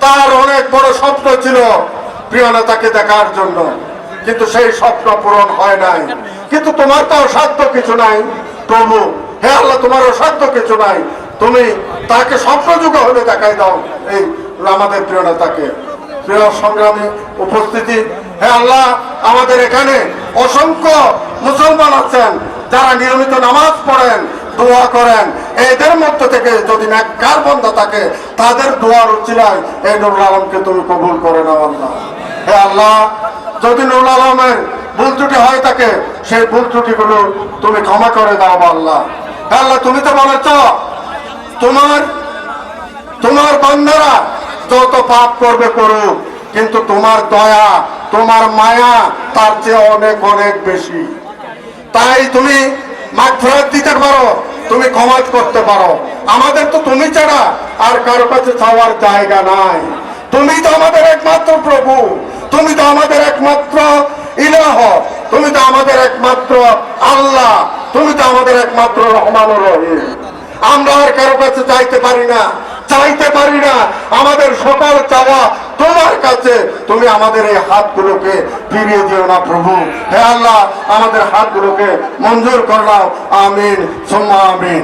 তার অনেক বড় স্বপ্ন ছিল প্রিয় নেতাকে দেখার জন্য। কিন্তু সেই স্বপ্ন পূরণ হয় নাই। কিন্তু তোমার তো অসাধ্য কিছু নাই। তবু হে আল্লাহ তোমার অসাধ্য কিছু নাই। তুমি তাকে স্বপ্ন যুগ হলে দেখাই দাও এই আমাদের প্রিয় নেতাকে। প্রিয় সংগ্রামী উপস্থিতি, হে আল্লাহ, আমাদের এখানে অসংখ্য মুসলমান আছেন যারা নিয়মিত নামাজ পড়েন। দোয়া করেন। এদের মধ্য থেকে যদি কার বন্ধা থাকে, তাদের দোয়ার উচিলায় এই নুরুল আলমকে তুমি কবুল করে নাও আল্লাহ। হে আল্লাহ, যদি নুরুল আলমের ভুল ত্রুটি হয় থাকে, সেই ভুল ত্রুটিগুলো তুমি ক্ষমা করে দাও আল্লাহ। আল্লাহ, তুমি তো বলেছ, তোমার তোমার বান্দারা যত পাপ করবে করুক, কিন্তু তোমার দয়া, তোমার মায়া তার চেয়ে অনেক অনেক বেশি। তাই তুমি মাগফিরাত দিতে পারো তুমি ক্ষমা করতে পারো। আমাদের তো তুমি ছাড়া আর কারও কাছে চাওয়ার জায়গা নাই। তুমি তো আমাদের একমাত্র প্রভু। তুমি তো আমাদের একমাত্র ইলাহ। তুমি তো আমাদের একমাত্র আল্লাহ। তুমি তো আমাদের একমাত্র রহমান রহিম। আমরা আর কারও কাছে চাইতে পারি না। চাইতে পারি না। আমাদের সকল চাওয়া তোমার কাছে তুমি আমাদের এই হাতগুলোকে ফিরিয়ে দিও না, প্রভু। হে আল্লাহ, আমাদের হাতগুলোকে মঞ্জুর করলাম। আমিন, সোম্মা আমিন।